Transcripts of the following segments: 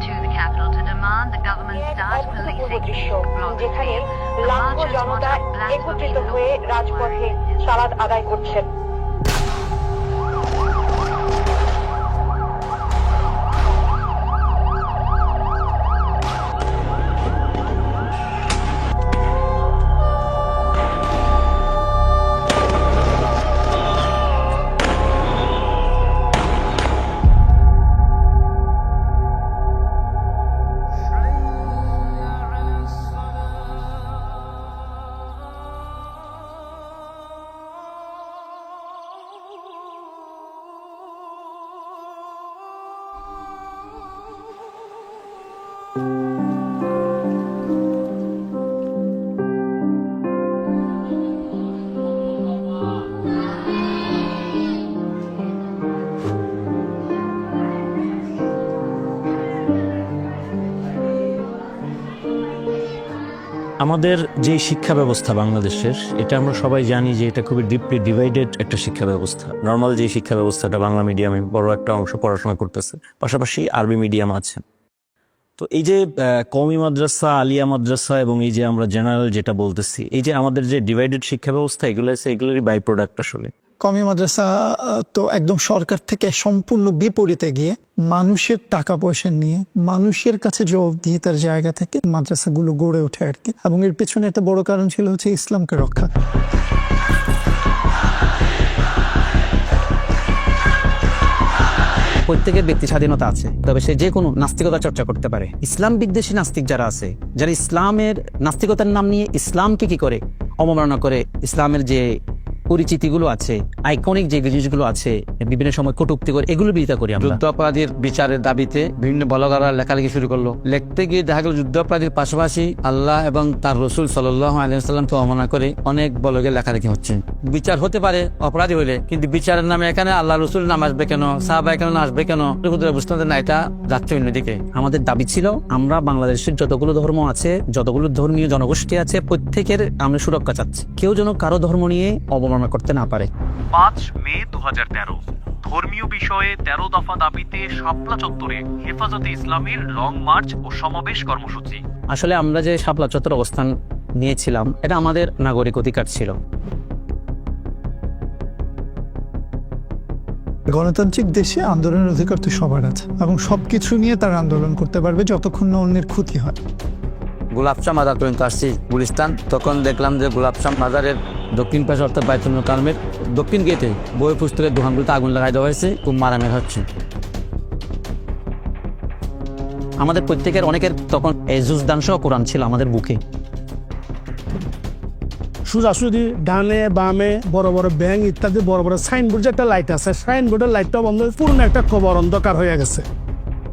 to the capital to demand the government start policing যেখানে লাখো জনতা একত্রিত হয়ে রাজপথে সালাদ আদায় করছেন আমাদের যে শিক্ষা ব্যবস্থা বাংলাদেশের, এটা আমরা সবাই জানি যে এটা খুবই ডিপলি ডিভাইডেড একটা শিক্ষা ব্যবস্থা। নর্মাল যে শিক্ষা ব্যবস্থাটা বাংলা মিডিয়ামে বড় একটা অংশ পড়াশোনা করতেছে, পাশাপাশি আরবি মিডিয়াম আছে। তো এই যে কমি মাদ্রাসা, আলিয়া মাদ্রাসা এবং এই যে আমরা জেনারেল যেটা বলতেছি, এই যে আমাদের যে ডিভাইডেড শিক্ষা ব্যবস্থা, এগুলো আছে এগুলোরই বাই প্রোডাক্ট আসলে। কমি মাদ্রাসা তো একদম সরকার থেকে সম্পূর্ণ বিপরীতে গিয়ে মানুষের টাকা পয়সা নিয়ে মানুষের কাছে জবাবদিহিতার জায়গা থেকে মাদ্রাসাগুলো গড়ে ওঠে আর কি। এবং এর পেছনে একটা বড় কারণ ছিল হচ্ছে ইসলামকে রক্ষা। প্রত্যেকের ব্যক্তি স্বাধীনতা আছে, তবে সে যে কোনো নাস্তিকতা চর্চা করতে পারে। ইসলাম বিদ্বেষী নাস্তিক যারা আছে, যারা ইসলামের নাস্তিকতার নাম নিয়ে ইসলামকে কি করে অবমাননা করে, ইসলামের যে পরিচিতিগুলো আছে আইকনিক যে জিনিসগুলো আছে বিভিন্ন সময় কটুক্তি করে এগুলো বিরোধিতা করি আমরা। যুদ্ধাপরাধীর বিচারের দাবিতে বিভিন্ন ব্লগাররা লেখালেখি শুরু করল। লিখতে গিয়ে দেখা গেল যুদ্ধাপরাধীর পাশাপাশি আল্লাহ এবং তার রসুল সাল্লাহ আলিয়াল্লামকে অবমাননা করে অনেক ব্লগে লেখালেখি হচ্ছে। বিচার হতে পারে অপরাধী হলে কিন্তু বিচারের নামে এখানে আল্লাহ রসুল নাম আসবে কেন সাহাবা কেন আসবে কেন বুঝতে না এটা যাচ্ছে অন্যদিকে। আমাদের দাবি ছিল আমরা বাংলাদেশের যতগুলো ধর্ম আছে যতগুলো ধর্মীয় জনগোষ্ঠী আছে প্রত্যেকের আমরা সুরক্ষা চাচ্ছি। কেউ যেন কারও ধর্ম নিয়ে অবমাননা করতে না পারে। পাঁচ মে দু ধর্মীয় বিষয়ে তেরো দফা দাবিতে শাপলা চত্বরে হেফাজতে ইসলামীর লং মার্চ ও সমাবেশ কর্মসূচি। আসলে আমরা যে শাপলা চত্বর অবস্থান নিয়েছিলাম এটা আমাদের নাগরিক অধিকার ছিল। গণতান্ত্রিক দেশে আন্দোলনের অধিকার তো সবার আছে এবং সবকিছু নিয়ে তারা আন্দোলন করতে পারবে যতক্ষণ না অন্যের ক্ষতি হয়। গোলাপশাহ মাজার পর্যন্ত আসছি গুলিস্তান। তখন দেখলাম যে গোলাপশাহ মাজারের দক্ষিণ পাশে অর্থাৎ বাইতুল কালমের দক্ষিণ গেটে বই পুস্তকের দোকানগুলোতে আগুন লাগাই দেওয়া হয়েছে খুব মারামারি হচ্ছে। আমাদের প্রত্যেকের অনেকের তখন এজুজদান সহ কোরআন ছিল আমাদের বুকে। সোজাসুজি ডানে বামে বড় বড় ব্যাংক ইত্যাদি বড় বড় সাইনবোর্ড যে একটা লাইট আছে সাইনবোর্ডের লাইটটা বন্ধ হয়ে পুরনো একটা কবর অন্ধকার হয়ে গেছে।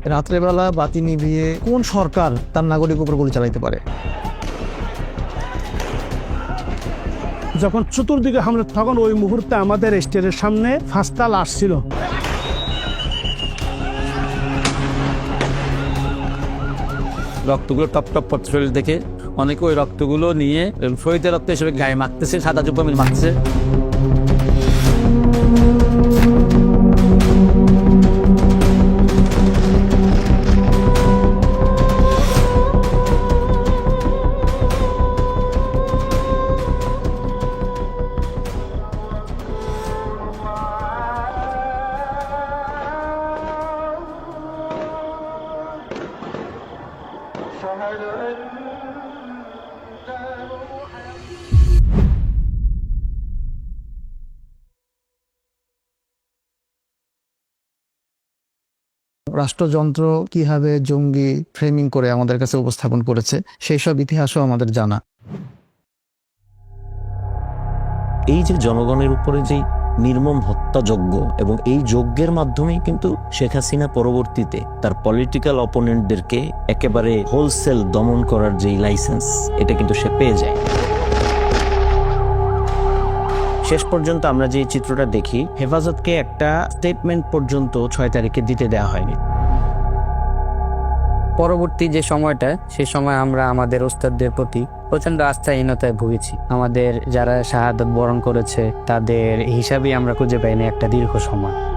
রাত্রেবেলা বাতি নিভিয়ে কোন সরকার তার নাগরিক উপর গুলি চালাইতে পারে? যখন চতুর্দিকে হামলা, তখন ওই মুহূর্তে আমাদের স্টেজের সামনে ফাঁসতাল আসছিল। ছিল রক্তগুলো টপ টপ পথ শরীর দেখে। অনেকে ওই রক্তগুলো নিয়ে ফরিদের রক্ত হিসেবে গায়ে মাখতেছে, সাদা মিল মাখছে রাষ্ট্রযন্ত্র কীভাবে জঙ্গি ফ্রেমিং করে আমাদের কাছে উপস্থাপন করেছে, সেই সব ইতিহাসও আমাদের জানা। এই যে জনগণের উপরে যেই নির্মম হত্যাযজ্ঞ এবং এই যজ্ঞের মাধ্যমেই কিন্তু শেখ হাসিনা পরবর্তীতে তার পলিটিক্যাল অপোনেন্টদেরকে একেবারে হোলসেল দমন করার যেই লাইসেন্স এটা কিন্তু সে পেয়ে যায়। শেষ পর্যন্ত আমরা যে চিত্রটা দেখি, হেফাজতকে একটা স্টেটমেন্ট পর্যন্ত ছয় তারিখে দিতে দেওয়া হয়নি। পরবর্তী যে সময়টা, সে সময় আমরা আমাদের ওস্তাদদের প্রতি প্রচণ্ড আস্থাহীনতায় ভুগেছি। আমাদের যারা শাহাদত বরণ করেছে, তাদের হিসাবেই আমরা খুঁজে পাইনি একটা দীর্ঘ সময়।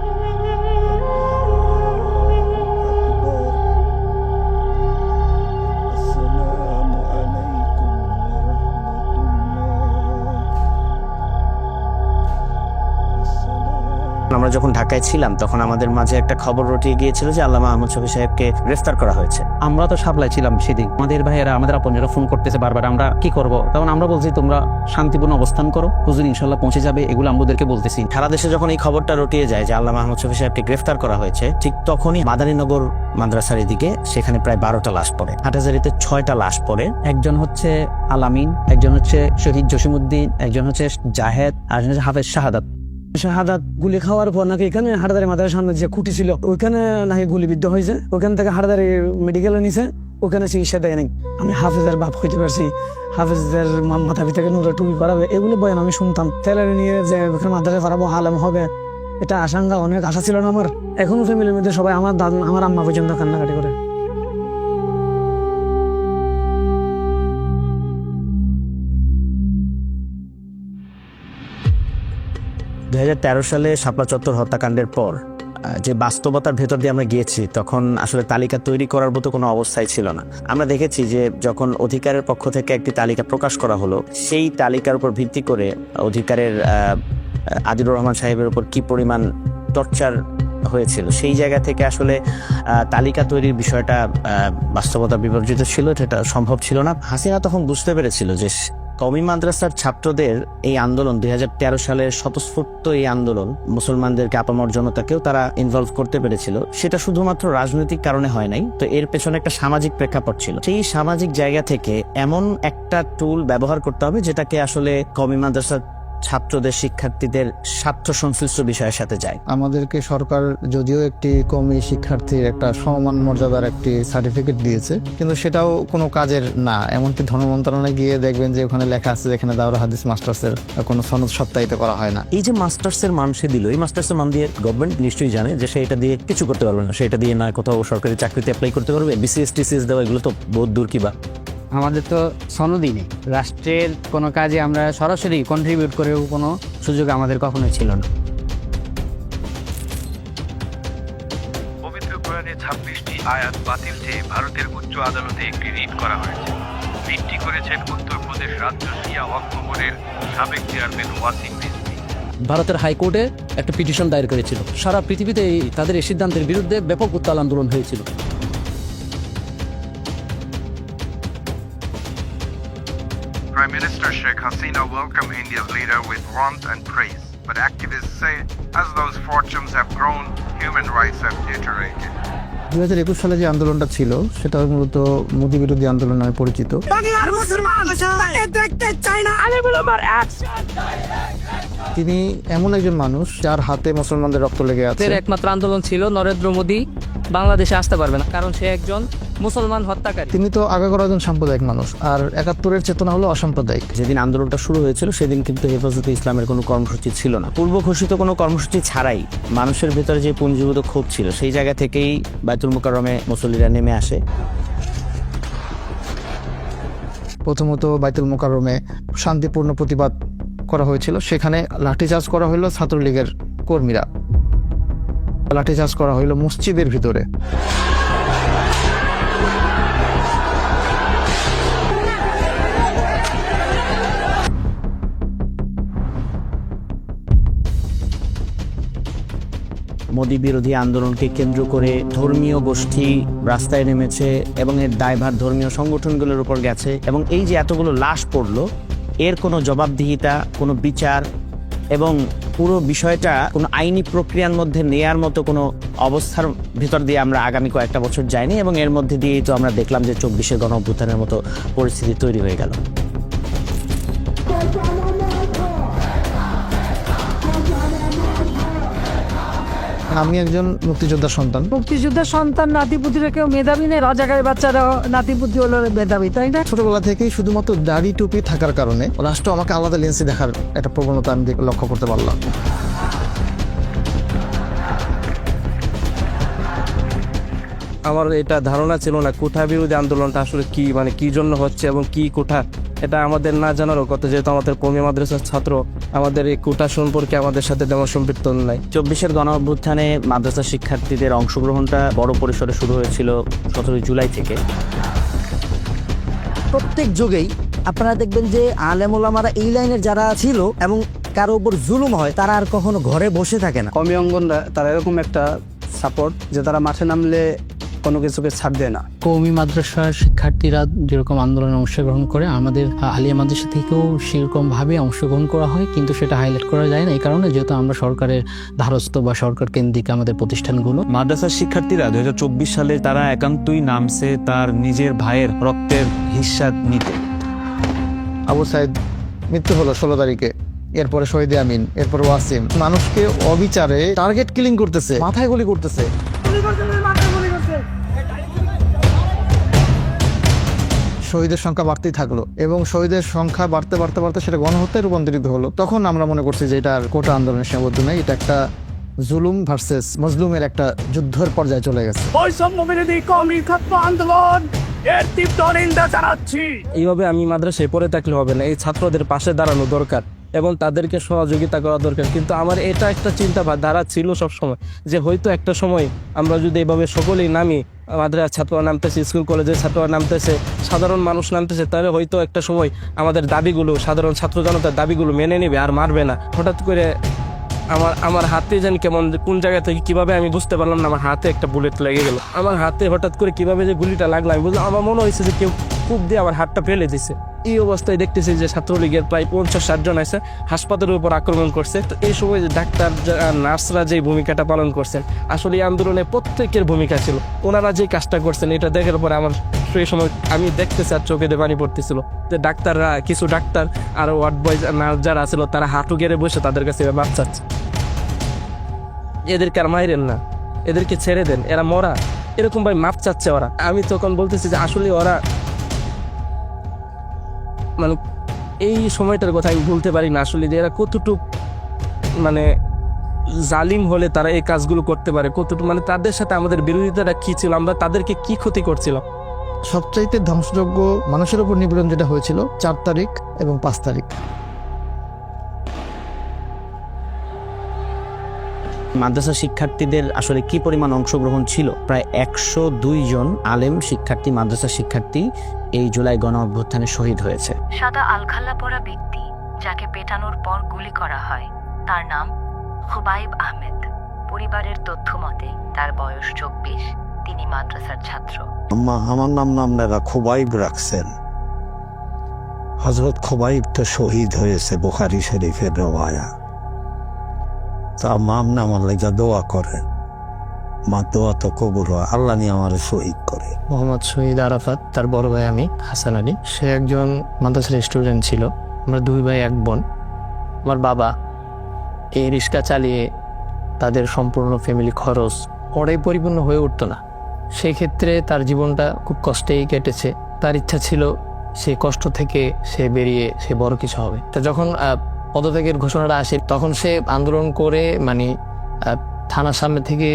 আমরা যখন ঢাকায় ছিলাম তখন আমাদের মাঝে একটা খবর রটিয়ে গিয়েছিল যে আল্লামা আহমদ শফি সাহেবকে গ্রেফতার করা হয়েছে। আমরা তো সাপ্লাই ছিলাম সেদিন। আমাদের ভাইয়েরা আমাদের আপনজনরা ফোন করতেছে বারবার আমরা কি করব? তখন আমরা বলছি তোমরা শান্তিপূর্ণ অবস্থান করো। হুজুর ইনশাল্লাহ পৌঁছে যাবে। এগুলো আমাদেরকে বলতেছি। সারা দেশে যখন এই খবরটা রটিয়ে যায় যে আল্লামা আহমদ শফি সাহেবকে গ্রেফতার করা হয়েছে ঠিক তখনই মাদারীনগর মাদ্রাসার এদিকে সেখানে প্রায় বারোটা লাশ পড়ে। হাটাজারিতে ছয়টা লাশ পড়ে। একজন হচ্ছে আলামিন একজন হচ্ছে শহীদ জসিমুদ্দিন একজন হচ্ছে জাহেদ আর একজন হচ্ছে হাফেজ শাহাদাত। শাহাদাত গুলি খাওয়ার পর নাকি এখানে হাটাদারি মাথার সামনে যে খুঁটি ছিল, ওইখানে নাকি গুলিবিদ্ধ হয়েছে। ওখান থেকে হাটাদারি মেডিকেলে নিছে ওখানে চিকিৎসা দেয় নাই। আমি হাফেজের বাপ হইতে পারছি। হাফেজের মা- মাথা থেকে নুরে টুপি পারাবে? এগুলো বয়ান আমি শুনতাম। ছেলের নিয়ে যে ওখানে মাদ্রাসা পারাবো আলেম হবে। এটা আশঙ্কা, অনেক আশা ছিল না আমার। এখনও ফ্যামিলির মধ্যে সবাই আমার দাদা, আমার আম্মা পর্যন্ত কান্নাকাটি করে। দু হাজার তেরো সালে শাপলা চত্বর হত্যাকাণ্ডের পর যে বাস্তবতার ভেতর দিয়ে আমরা গিয়েছি, তখন আসলে তালিকা তৈরি করার মতো কোনো অবস্থায় ছিল না। আমরা দেখেছি যে যখন অধিকারের পক্ষ থেকে একটি তালিকা প্রকাশ করা হলো, সেই তালিকার উপর ভিত্তি করে অধিকারের আদিলুর রহমান সাহেবের উপর কি পরিমাণ টর্চার হয়েছিল, সেই জায়গা থেকে আসলে তালিকা তৈরির বিষয়টা বাস্তবতা বিবর্জিত ছিল, সেটা সম্ভব ছিল না। হাসিনা তখন বুঝতে পেরেছিল যে কমি মাদ্রাসার ছাত্রদের এই আন্দোলন দু হাজার তেরো সালের স্বতঃস্ফূর্ত এই আন্দোলন, মুসলমানদেরকে আপামর জনতাকেও তারা ইনভলভ করতে পেরেছিল, সেটা শুধুমাত্র রাজনৈতিক কারণে হয় নাই, তো এর পেছনে একটা সামাজিক প্রেক্ষাপট ছিল। সেই সামাজিক জায়গা থেকে এমন একটা টুল ব্যবহার করতে হবে, যেটাকে আসলে কমি মাদ্রাসার ছাত্রদের শিক্ষার্থীদের স্বার্থ সংশ্লিষ্ট বিষয়ের সাথে যায়। আমাদেরকে সরকার যদিও একটি কমি শিক্ষার্থীর একটা সমান মর্যাদার একটি সার্টিফিকেট দিয়েছে কিন্তু সেটাও কোনো কাজের না। এমনকি ধর্ম মন্ত্রণালয়ে গিয়ে দেখবেন যে ওখানে লেখা আছে যেখানে দাওরা হাদিস মাস্টার্সের কোনো সনদ সত্যায়িত করা হয় না। এই যে মাস্টার্সের মান সে দিল এই মাস্টার্সের মান দিয়ে গভর্নমেন্ট নিশ্চয়ই জানে যে সে এটা দিয়ে কিছু করতে পারবে না। সেটা দিয়ে না কোথাও সরকারি চাকরিতে অ্যাপ্লাই করতে পারবে বিসিএস টিসিএস দেওয়া এগুলো তো বহুত দূর কি বা। আমাদের তো সনদই নেই। রাষ্ট্রের কোনো কাজে আমরা সরাসরি কন্ট্রিবিউট করেও কোনো সুযোগ আমাদের কখনোই ছিল না। পবিত্র কোরআনে ছাব্বিশটি আয়াত বাতিল চেয়ে ভারতের উচ্চ আদালতে একটি রিট করা হয়েছে। রিটটি করেছেন উত্তরপ্রদেশ রাজ্য শিয়া ওয়াক্ফ বোর্ডের সাবেক চেয়ারম্যান ওয়াসিম ভারতের হাইকোর্টে একটা পিটিশন দায়ের করেছিল। সারা পৃথিবীতে এই তাদের এই সিদ্ধান্তের বিরুদ্ধে ব্যাপক উত্তাল আন্দোলন হয়েছিল। Sheikh Hasina welcomed India's leader with warmth and praise. But activists say as those fortunes have grown, human rights have deteriorated. দুই হাজার একুশ সালে যে আন্দোলনটা ছিল সেটা মূলত মোদী বিরোধী আন্দোলন নামে পরিচিত তিনি এমন একজন মানুষ যার হাতে মুসলমানদের রক্ত লেগে আছে একমাত্র আন্দোলন ছিল নরেন্দ্র মোদী বাংলাদেশে আসতে পারবে না কারণ সে একজন মুসলমান হত্যাকারী। তিনি তো আগাগোড়া একজন সাম্প্রদায়িক মানুষ আর একাত্তরের চেতনা হলো অসাম্প্রদায়িক। যেদিন আন্দোলনটা শুরু হয়েছিল সেদিন কিন্তু হেফাজতে ইসলামের কোনো কর্মসূচি ছিল না। পূর্ব ঘোষিত কোনো কর্মসূচি ছাড়াই মানুষের ভেতরে যে পুঞ্জীভূত ক্ষোভ ছিল সেই জায়গা থেকেই বাইতুল মুকাররমে মুসল্লিরা নেমে আসে। প্রথমত বাইতুল মোকাররমে শান্তিপূর্ণ প্রতিবাদ করা হয়েছিল। সেখানে লাঠিচার্জ করা হলো ছাত্রলীগের কর্মীরা। লাঠিচার্জ করা হলো মসজিদের ভিতরে। মোদী বিরোধী আন্দোলনকে কেন্দ্র করে ধর্মীয় গোষ্ঠী রাস্তায় নেমেছে এবং এর দায়ভার ধর্মীয় সংগঠনগুলোর উপর গেছে এবং এই যে এতগুলো লাশ পড়ল, এর কোনো জবাবদিহিতা, কোনো বিচার এবং পুরো বিষয়টা কোনো আইনি প্রক্রিয়ার মধ্যে নেয়ার মতো কোনো অবস্থার ভিতর দিয়ে আমরা আগামী কয়েকটা বছর যাইনি এবং এর মধ্যে দিয়েই তো আমরা দেখলাম যে চব্বিশে গণ অভ্যুত্থানের মতো পরিস্থিতি তৈরি হয়ে গেল। আমি একজন মুক্তিযোদ্ধার সন্তান। মুক্তিযোদ্ধার সন্তান নাতিপুতিরা কেউ মেধাবী নেই রাজাকারের বাচ্চারা নাতিপুতি হলো মেধাবী তাই না? ছোটবেলা থেকেই শুধুমাত্র দাড়ি টুপি থাকার কারণে রাষ্ট্র আমাকে আলাদা লেন্সে দেখার একটা প্রবণতা আমি লক্ষ্য করতে পারলাম। আমার এটা ধারণা ছিল না কোঠা বিরোধী আন্দোলনটা আসলে কি মানে কি জন্য হচ্ছে এবং কি কোঠা এটা আমাদের না জানারও কথা যেহেতু আমাদের কমি মাদ্রাসার ছাত্র আমাদের এই কোঠা সম্পর্কে আমাদের সাথে তেমন সম্পৃক্ত নাই। চব্বিশের গণ অভ্যুত্থানে মাদ্রাসা শিক্ষার্থীদের অংশগ্রহণটা বড় পরিসরে শুরু হয়েছিল সতেরোই জুলাই থেকে। প্রত্যেক যুগেই আপনারা দেখবেন যে আলেম ওলামারা এই লাইনের যারা ছিল এবং কারও উপর জুলুম হয় তারা আর কখনো ঘরে বসে থাকে না। কমি অঙ্গনরা তারা এরকম একটা সাপোর্ট যে তারা মাঠে নামলে কোনো কিছুকে ছাড় দেয় না। কৌমি মাদ্রাসার শিক্ষার্থীরা যেরকম আন্দোলনে অংশগ্রহণ করে আমাদের আলিয়া মাদ্রাসা থেকেও সেরকম ভাবে অংশগ্রহণ করা হয় কিন্তু সেটা হাইলাইট করা যায় না। এই কারণে যেহেতু আমরা সরকারের ধারস্থ বা সরকার কেন্দ্রিক আমাদের প্রতিষ্ঠানগুলো। মাদ্রাসার শিক্ষার্থীরা দুই সালে তারা একান্তই নামছে তার নিজের ভাইয়ের রক্তের হিস্সা নিতে। আবু সাইদ মৃত্যু হলো ষোলো তারিখে। এরপরে শহীদ আমিন এরপর ওয়াসিম। মানুষকে অবিচারে টার্গেট কিলিং করতেছে মাথায় গুলি করতেছে। শহীদের সংখ্যা বাড়তেই থাকল এবং শহীদের সংখ্যা বাড়তে বাড়তে বাড়তে সেটা গণহত্যায় রূপান্তরিত হলো। তখন আমরা মনে করছি যে এটা আর কোটা আন্দোলনের সীমাবদ্ধ নেই এটা একটা জুলুম ভার্সেস মজলুমের একটা যুদ্ধের পর্যায়ে চলে গেছে। এইভাবে আমি মাদ্রাসায় পড়ে থাকলে হবে না এই ছাত্রদের পাশে দাঁড়ানো দরকার। এবং তাদেরকে সহযোগিতা করা দরকার। কিন্তু আমার এটা একটা চিন্তা ধারা ছিল সব সময় যে হয়তো একটা সময় আমরা যদি এভাবে সকলেই নামি মাদ্রাসার ছাত্ররা নামতেছে, স্কুল কলেজের ছাত্ররা নামতেছে, সাধারণ মানুষ নামতেছে, তাহলে হয়তো একটা সময় আমাদের দাবিগুলো, সাধারণ ছাত্র জনতার দাবিগুলো মেনে নেবে আর মারবে না। হঠাৎ করে আমার আমার হাতে যেন কেমন কোন জায়গা থেকে কীভাবে আমি বুঝতে পারলাম না, আমার হাতে একটা বুলেট লেগে গেল। আমার হাতে হঠাৎ করে কীভাবে যে গুলিটা লাগল, আমি বুঝলাম, আমার মনে হয়েছে যে কেউ খুব দিয়ে আমার হাতটা ফেলে দিছে। এই অবস্থায় দেখতেছি যে ছাত্রলীগের প্রায় পঞ্চাশ ষাট জন আছে, হাসপাতালের উপর আক্রমণ করছে। তো এই সময় ডাক্তার নার্সরা যে ভূমিকাটা পালন করছেন, আসলে এই আন্দোলনে প্রত্যেকের ভূমিকা ছিল। ওনারা যে কাজটা করছেন, এটা দেখার পরে আমার সেই সময় আমি দেখতেছি আর চোখে পানি পড়তেছিল। যে ডাক্তাররা, কিছু ডাক্তার আর ওয়ার্ড বয়েজ নার্স যারা ছিল, তারা হাঁটু গেড়ে বসে তাদের কাছে মাপ চাচ্ছে। এদেরকে আর মাইরেন না। এদেরকে ছেড়ে দেন, এরা মরা। এরকম ভাই মাপ চাচ্ছে ওরা। আমি তখন বলতেছি যে আসলে ওরা মানে এই সময়টার কথা আমি বলতে পারি না। আসলে যে এরা কতটুক মানে জালিম হলে তারা এই কাজগুলো করতে পারে কতটুকু মানে তাদের সাথে আমাদের বিরোধিতাটা কি ছিল আমরা তাদেরকে কি ক্ষতি করছিলাম? সবচাইতে ধ্বংসযোগ্য মানুষের উপর নিপীড়ন যেটা হয়েছিল চার তারিখ এবং পাঁচ তারিখ। মাদ্রাসা শিক্ষার্থীদের আসলে কি পরিমাণ অংশগ্রহণ ছিল? প্রায় একশো দুই জন আলেম শিক্ষার্থী মাদ্রাসা শিক্ষার্থী এই জুলাই গণ অভ্যুত্থানে শহীদ হয়েছে। সাদা আলখাল্লা পরা ব্যক্তি যাকে পেটানোর পর গুলি করা হয় তার নাম খুবাইব আহমেদ। পরিবারের তথ্য মতে তার বয়স চব্বিশ তিনি মাদ্রাসার ছাত্র। আমার নাম নামনারা খোবাইব রাখছেন। হজরত খোবাইব তো শহীদ হয়েছে বুখারি শরীফের রওয়ায়া। তা মাম না লেগা দোয়া করেন। মা দোয়া তো কবুল হয়, আল্লাহ নিয়ে আমার শহীদ করে। মোহাম্মদ শহীদ আরাফাত, তার বড় ভাই আমি, হাসান আলী। সে একজন মাদ্রাসার স্টুডেন্ট ছিল, আমরা দুই ভাই, এক বোন। আমার বাবা এই রিক্সা চালিয়ে তাদের সম্পূর্ণ ফ্যামিলি খরচ পড়াই পরিপূর্ণ হয়ে উঠতো না। সেই ক্ষেত্রে তার জীবনটা খুব কষ্টেই কেটেছে। তার ইচ্ছা ছিল সে কষ্ট থেকে সে বেরিয়ে সে বড় কিছু হবে। তা যখন পদত্যাগের ঘোষণাটা আসে, তখন সে আন্দোলন করে মানে থানার সামনে থেকে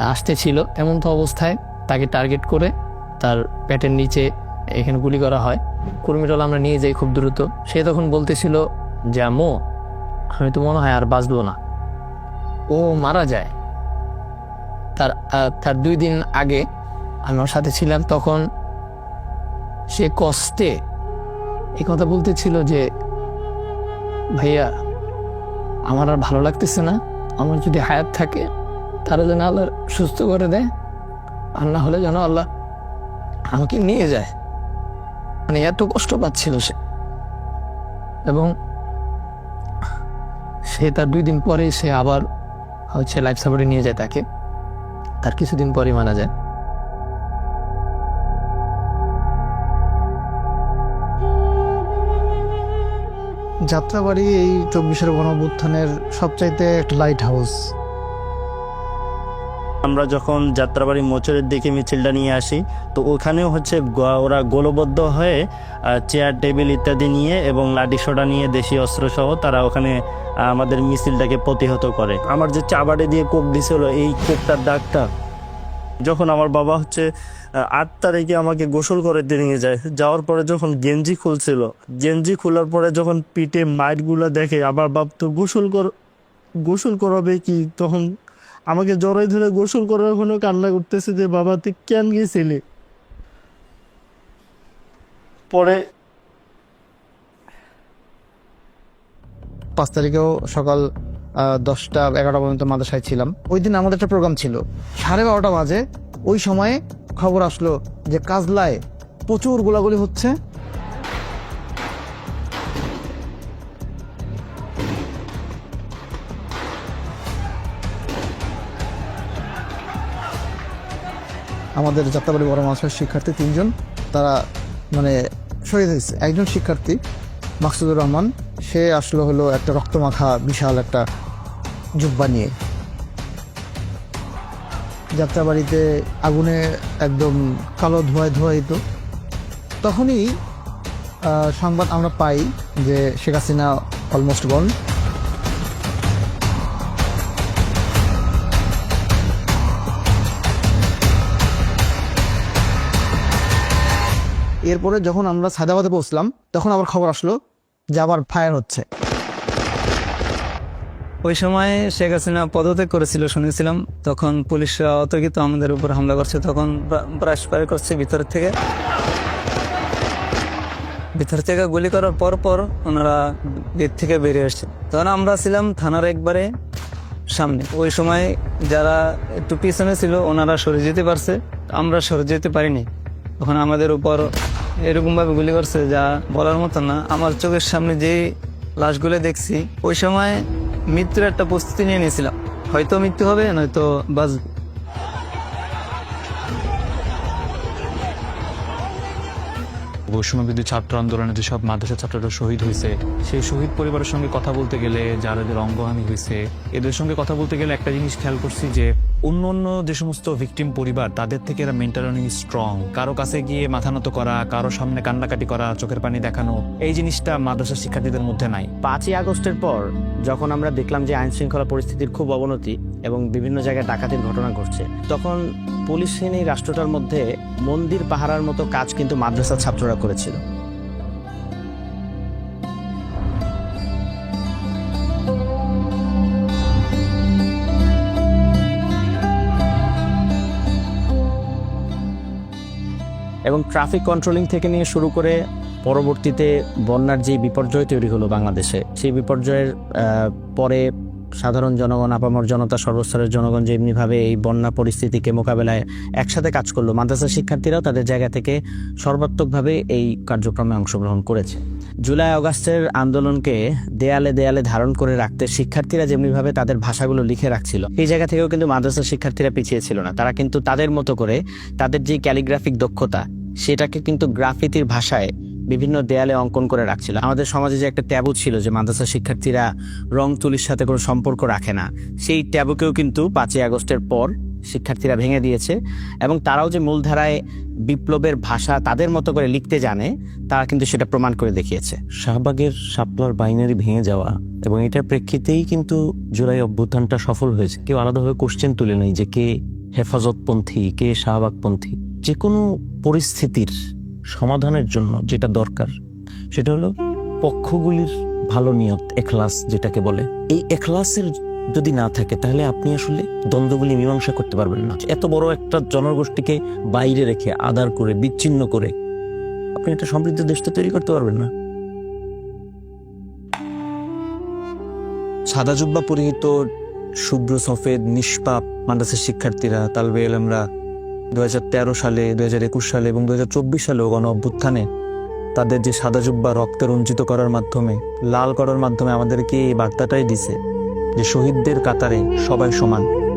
আসতেছিল এমন তো অবস্থায় তাকে টার্গেট করে তার পেটের নিচে এখানে গুলি করা হয়। কুর্মিটল আমরা নিয়ে যাই খুব দ্রুত। সে তখন বলতেছিল যে, আম্মু, আমি তো মনে হয় আর বাঁচবো না। ও মারা যায়। তার তার দুই দিন আগে আমি ওর সাথে ছিলাম, তখন সে কষ্টে এই কথা বলতেছিল যে, ভাইয়া, আমার আর ভালো লাগতেছে না। আমার যদি হায়াত থাকে তারা যেন আল্লাহ সুস্থ করে দেয়। আর না হলে যেন আল্লাহ আমাকে নিয়ে যায়। মানে এত কষ্ট পাচ্ছিল সে। এবং সে তার দুই দিন পরে সে আবার হচ্ছে লাইফ সাপোর্টে নিয়ে যায় তাকে। তার কিছুদিন পরে মারা যায়। যাত্রাবাড়ি এই চব্বিশের গণঅভ্যুত্থানের সবচাইতে একটা লাইট হাউস আমরা যখন যাত্রাবাড়ি মোচরের দিকে মিছিলটা নিয়ে আসি, তো ওখানেও হচ্ছে ওরা গোলবদ্ধ হয়ে চেয়ার টেবিল ইত্যাদি নিয়ে এবং লাঠি সোটা নিয়ে দেশি অস্ত্র সহ তারা ওখানে আমাদের মিছিলটাকে প্রতিহত করে। আমার যে চাবাড়ে দিয়ে কোপ দিছিল, এই কোপটার দাগটা, যখন আমার বাবা হচ্ছে আট তারিখে আমাকে গোসল করে নিয়ে যায়, যাওয়ার পরে যখন গেঞ্জি খুলছিল, গেঞ্জি খোলার পরে যখন পিঠে মাইটগুলো দেখে আমার বাপ তো গোসল কর গোসল করাবে কি? তখন আমাকে জড়াই ধরে গোসল করার কোনো কান্না করতেছে যে, বাবা, তুই কেন গেছিলি? পরে পাঁচ তারিখেও সকাল দশটা, এগারোটা পর্যন্ত মাদ্রাসায় ছিলাম। ওই দিন আমাদের একটা প্রোগ্রাম ছিল। সাড়ে বারোটা বাজে। ওই সময়ে খবর আসলো যে, কাজলায় প্রচুর গোলাগুলি হচ্ছে। আমাদের যাত্রাবাড়ি বড় মাছের শিক্ষার্থী তিনজন, তারা মানে শহীদ হয়েছে। একজন শিক্ষার্থী, মাকসুদুর রহমান, সে আসলো হলো একটা রক্তমাখা বিশাল একটা জুব্বা নিয়ে। যাত্রাবাড়িতে আগুনে একদম কালো ধোঁয়ায় ধোয়াইতো তখনই সংবাদ আমরা পাই যে শেখ হাসিনা অলমোস্ট গন এরপরে যখন আমরা সায়দাবাদে পৌঁছলাম তখন আবার খবর আসলো যে আবার ফায়ার হচ্ছে। ওই সময় শেখ হাসিনা পদত্যাগ করেছিল শুনেছিলাম। তখন পুলিশরা অতর্কিত আমাদের উপর হামলা করছে। তখন ব্রাশ ফায়ার করছে ভিতর থেকে। ভিতর থেকে গুলি করার পর পর ওনারা গেট থেকে বেরিয়ে আসছে। তখন আমরা ছিলাম থানার একবারে সামনে। ওই সময় যারা একটু পিছনে ছিল, ওনারা সরে যেতে পারছে। আমরা সরে যেতে পারিনি। তখন আমাদের উপর এরকম ভাবে গুলি করছে যা বলার মতো না। আমার চোখের সামনে যে লাশগুলো দেখছি, ওই সময় মৃত্যুর একটা প্রস্তুতি নিয়ে নিয়েছিলাম। হয়তো মৃত্যু হবে, নয়তো বাঁচবে। বৈষম্যবিদ্যুৎ ছাত্র আন্দোলনে যেসব মাদ্রাসা ছাত্ররা শহীদ হয়েছে, সেই শহীদ পরিবারের সঙ্গে কথা বলতে গেলে যারা এদের অঙ্গহানি হয়েছে, এদের সঙ্গে কথা বলতে গেলে একটা জিনিস খেয়াল করছি যে অন্য অন্য যে সমস্ত ভিকটিম পরিবার, তাদের থেকে এরা মেন্টাল স্ট্রং কারও কাছে গিয়ে মাথা নত করা, কারও সামনে কান্নাকাটি করা, চোখের পানি দেখানো, এই জিনিসটা মাদ্রাসা শিক্ষার্থীদের মধ্যে নাই। পাঁচই আগস্টের পর যখন আমরা দেখলাম যে আইন শৃঙ্খলা পরিস্থিতির খুব অবনতি এবং বিভিন্ন জায়গায় ডাকাতির ঘটনা ঘটছে, তখন পুলিশ সেনী রাষ্ট্রটার মধ্যে মন্দির পাহারার মতো কাজ কিন্তু মাদ্রাসার ছাত্ররা করেছিল। এবং ট্রাফিক কন্ট্রোলিং থেকে নিয়ে শুরু করে পরবর্তীতে বন্যার যে বিপর্যয় তৈরি হলো বাংলাদেশে, সেই বিপর্যয়ের পরে সাধারণ জনগণ, আপামর জনতা, সর্বস্তরের জনগণ যেমনিভাবে এই বন্যা পরিস্থিতিকে মোকাবেলায় একসাথে কাজ করল, মাদ্রাসা শিক্ষার্থীরাও তাদের জায়গা থেকে সর্বাত্মকভাবে এই কার্যক্রমে অংশগ্রহণ করেছে। জুলাই আগস্টের আন্দোলনকে দেয়ালে দেয়ালে ধারণ করে রাখতে শিক্ষার্থীরা যেমনিভাবে তাদের ভাষাগুলো লিখে রাখছিল, এই জায়গা থেকেও কিন্তু মাদ্রাসা শিক্ষার্থীরা পিছিয়ে ছিল না। তারা কিন্তু তাদের মতো করে তাদের যে ক্যালিগ্রাফিক দক্ষতা সেটাকে কিন্তু গ্রাফিতির ভাষায় বিভিন্ন দেয়ালে অঙ্কন করে রাখছিল। আমাদের সমাজে যে একটা ট্যাবু ছিল যে মাদ্রাসা শিক্ষার্থীরা রং তুলির সাথে কোনো সম্পর্ক রাখে না, সেই ট্যাবুকেও কিন্তু পাঁচই আগস্টের পর শিক্ষার্থীরা ভেঙে দিয়েছে এবং তারাও যে মূলধারায় বিপ্লবের ভাষা তাদের মতো করে লিখতে জানে, তারা কিন্তু সেটা প্রমাণ করে দেখিয়েছে। শাহবাগের শাপলার বাইনারি ভেঙে যাওয়া এবং এটার প্রেক্ষিতেই কিন্তু জুলাই অভ্যুত্থানটা সফল হয়েছে। কেউ আলাদাভাবে কোশ্চেন তুলে নেই যে কে হেফাজতপন্থী, কে শাহবাগপন্থী। যে কোনো পরিস্থিতির সমাধানের জন্য যেটা দরকার, সেটা হলো পক্ষগুলির ভালো নিয়ত, এখলাস যেটাকে বলে। এই এখলাসের যদি না থাকে, তাহলে আপনি আসলে দ্বন্দ্বগুলি মীমাংসা করতে পারবেন না। এত বড় একটা জনগোষ্ঠীকে বাইরে রেখে, আদার করে, বিচ্ছিন্ন করে, আপনি একটা সমৃদ্ধ দেশটা তৈরি করতে পারবেন না। সাদা জুব্বা পরিহিত, শুভ্র সফেদ, নিষ্পাপ, মাদ্রাসার শিক্ষার্থীরা তালবে এলমরা দু হাজার তেরো সালে দু হাজার একুশ সালে এবং দু সালেও গণ অভ্যুত্থানে তাদের যে সাদা জুব্বা রক্তে রঞ্জিত করার মাধ্যমে, লাল করার মাধ্যমে আমাদেরকে এই বার্তাটাই দিছে যে শহীদদের কাতারে সবাই সমান।